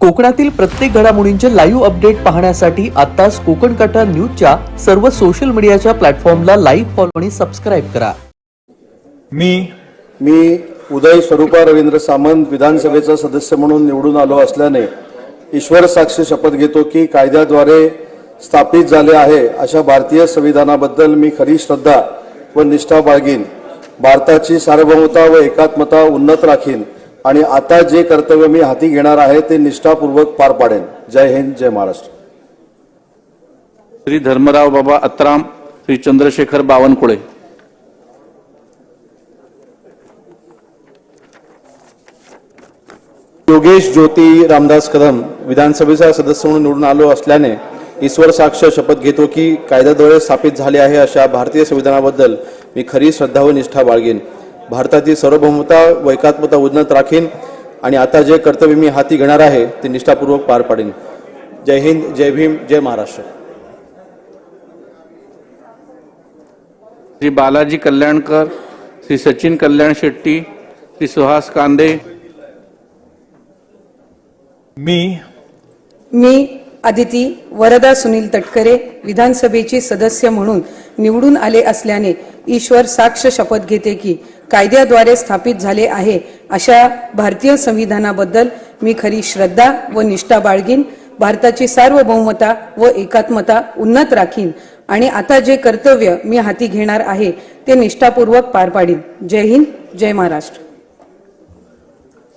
कोकणातील प्रत्येक घडामोडींचे लाईव्ह अपडेट पाहण्यासाठी आताच कोकण कटा न्यूजच्या सर्व सोशल मीडियाच्या प्लॅटफॉर्मला लाईव्ह फॉलो आणि सबस्क्राईब करा. मी मी उदय स्वरूपा रवींद्र सामंत विधानसभेचा सदस्य म्हणून निवडून आलो असल्याने ईश्वर साक्ष शपथ घेतो की कायद्याद्वारे स्थापित झाले आहे अशा भारतीय संविधानाबद्दल मी खरी श्रद्धा व निष्ठा बाळगीन. भारताची सार्वभौमता व एकात्मता उन्नत राखीन. आणि आता जे कर्तव्य मी हाती घेणार आहे ते निष्ठापूर्वक पार पाडेन. जय हिंद जय महाराष्ट्र. श्री धर्मराव बाबा अत्राम श्री चंद्रशेखर बावनकुळे. योगेश ज्योती रामदास कदम विधानसभेचा सदस्य म्हणून निवडून आलो असल्याने ईश्वर साक्ष शपथ घेतो की कायद्याद्वारे स्थापित झाले आहे अशा भारतीय संविधानाबद्दल मी खरी श्रद्धा व निष्ठा बाळगेन. भारताची सार्वभौमता व एकात्मता उन्नत राखीन आणि आता जे कर्तव्य मी हाती घेणार आहे ते निष्ठापूर्वक पार पाडेन. जय हिंद जय भीम जय महाराष्ट्र. श्री बालाजी कल्याणकर श्री सचिन कल्याण शेट्टी श्री सुहास कांदे. मी मी आदिती वरदा सुनील तटकरे विधानसभेची सदस्य म्हणून निवडून आले असल्याने ईश्वर साक्ष शपथ घेते की कायद्याद्वारे स्थापित झाले आहे. अशा भारतीय संविधानाबद्दल मी खरी श्रद्धा व निष्ठा बाळगीन. भारताची सार्वभौमता व एकात्मता उन्नत राखीन. आणि आता जे कर्तव्य मी हाती घेणार आहे ते निष्ठापूर्वक पार पाडीन. जय हिंद जय महाराष्ट्र.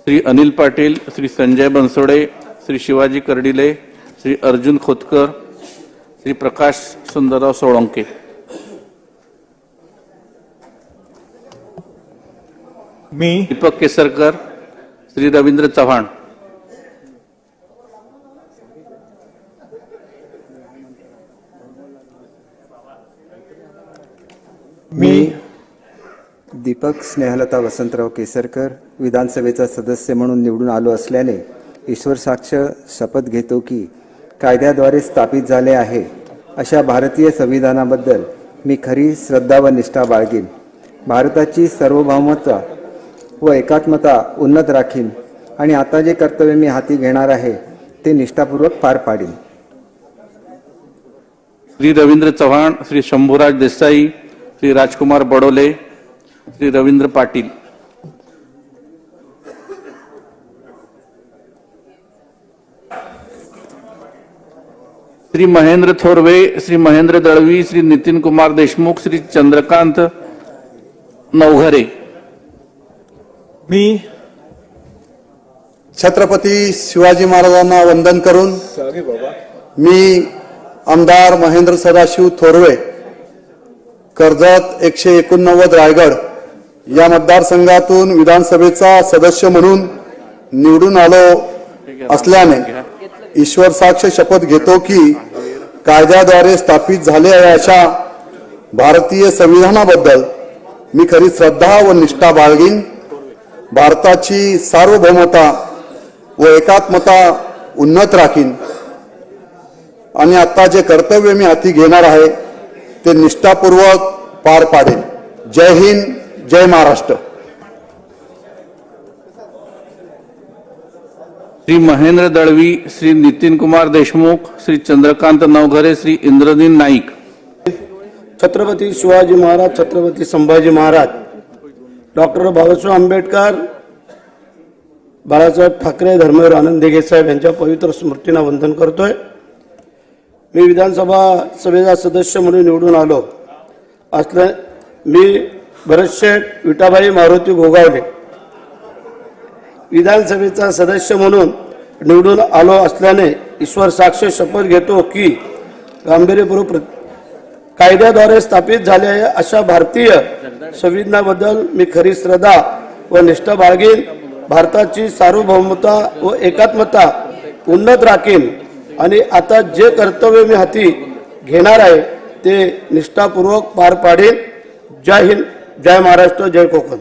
श्री अनिल पाटील श्री संजय बनसोडे श्री शिवाजी कर्डिले श्री अर्जुन खोतकर श्री प्रकाश सुंदरराव सोळंके. मी दीपक केसरकर श्री रवींद्र चव्हाण. मी दीपक स्नेहलता वसंतराव केसरकर विधानसभेचा सदस्य म्हणून निवडून आलो असल्याने ईश्वर साक्ष शपथ घेतो की कायद्याद्वारे स्थापित झाले आहे. अशा भारतीय संविधानाबद्दल मी खरी श्रद्धा व निष्ठा बाळगीन. भारताची सार्वभौमता व एकात्मता उन्नत राखीन आणि आता जे कर्तव्य मी हाती घेणार आहे ते निष्ठापूर्वक पार पाडीन. श्री रवींद्र चव्हाण श्री शंभूराज देसाई श्री राजकुमार बडोले श्री रवींद्र पाटील. श्री महेंद्र थोरवे श्री महेंद्र दळवी श्री नितीन कुमार देशमुख श्री चंद्रकांत नवघरे. मी छत्रपती शिवाजी महाराजांना वंदन करून मी आमदार महेंद्र सदाशिव थोरवे कर्जत एकशे एकोणनव्वद रायगड या मतदारसंघातून विधानसभेचा सदस्य म्हणून निवडून आलो असल्याने ईश्वर साक्ष शपथ घेतो की कायद्याद्वारे स्थापित झाले आहे अशा भारतीय संविधानाबद्दल मी खरी श्रद्धा व निष्ठा बाळगीन. भारताची सार्वभौमता व एकात्मता उन्नत राखीन. आणि आता जे कर्तव्य मी हाती घेणार आहे ते निष्ठापूर्वक पार पाडेन. जय हिंद जय महाराष्ट्र. श्री महेंद्र दळवी श्री नितीन कुमार देशमुख श्री चंद्रकांत नवघरे श्री इंद्रनील नाईक. छत्रपती शिवाजी महाराज छत्रपती संभाजी महाराज डॉक्टर बाबासाहेब आंबेडकर बाळासाहेब ठाकरे धर्मवीर आनंद दिघे साहेब यांच्या पवित्र स्मृतींना वंदन करतोय. मी विधानसभा सभेचा सदस्य म्हणून निवडून आलो. असल्या मी भरतशेठ विटाबाई मारुती गोगावले. विधानसभेचा सदस्य म्हणून निवडून आलो असल्याने ईश्वर साक्ष शपथ घेतो की गांभीर्यपूर्वक प्र- कायद्याद्वारे स्थापित झाले आहे. अशा भारतीय संविधानाबद्दल मी खरी श्रद्धा व निष्ठा बाळगीन. भारताची सार्वभौमता व एकात्मता उन्नत राखीन. आणि आता जे कर्तव्य मी हाती घेणार आहे ते निष्ठापूर्वक पार पाडेन. जय हिंद जय महाराष्ट्र जय कोकण.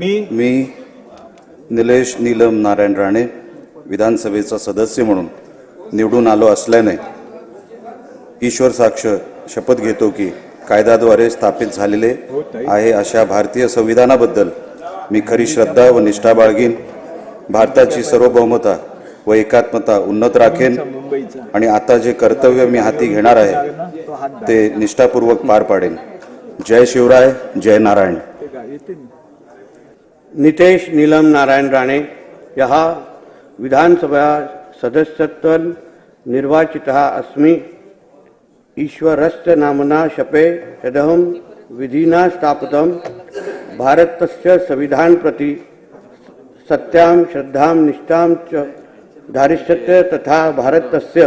मी मी निलेश नीलम नारायण राणे विधानसभेचा सदस्य म्हणून. निवडून आलो असल्याने ईश्वर साक्ष शपथ घेतो की कायद्याद्वारे स्थापित झालेले आहे अशा भारतीय संविधानाबद्दल मी खरी श्रद्धा व निष्ठा बाळगीन. भारताची सार्वभौमता व एकात्मता उन्नत राखेन आणि आता जे कर्तव्य मी हाती घेणार आहे ते निष्ठापूर्वक पार पाडेन. जय शिवराय जय नारायण. नितेश नीलम नारायण राणे या विधानसभा सदस्यत्व निर्वाचितः अस्मि। ईश्वरस्य नाम्ना शपे यदहं विधिना स्थापितं भारतस्य संविधान प्रति सत्यां श्रद्धां निष्ठां च धारिष्यते तथा भारतस्य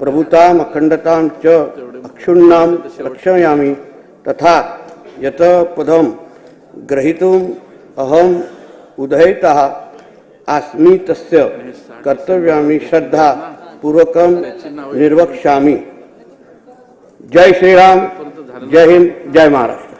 प्रभुताम् अखण्डतां च अक्षुण्णां रक्षयामि तथा यत पदं ग्रहीतुम् अहम् उदयितः अस्मि तस्य कर्तव्यामि श्रद्धा पूर्वकं निर्वक्ष्यामि। जय श्रीराम जय हिंद जय महाराष्ट्र।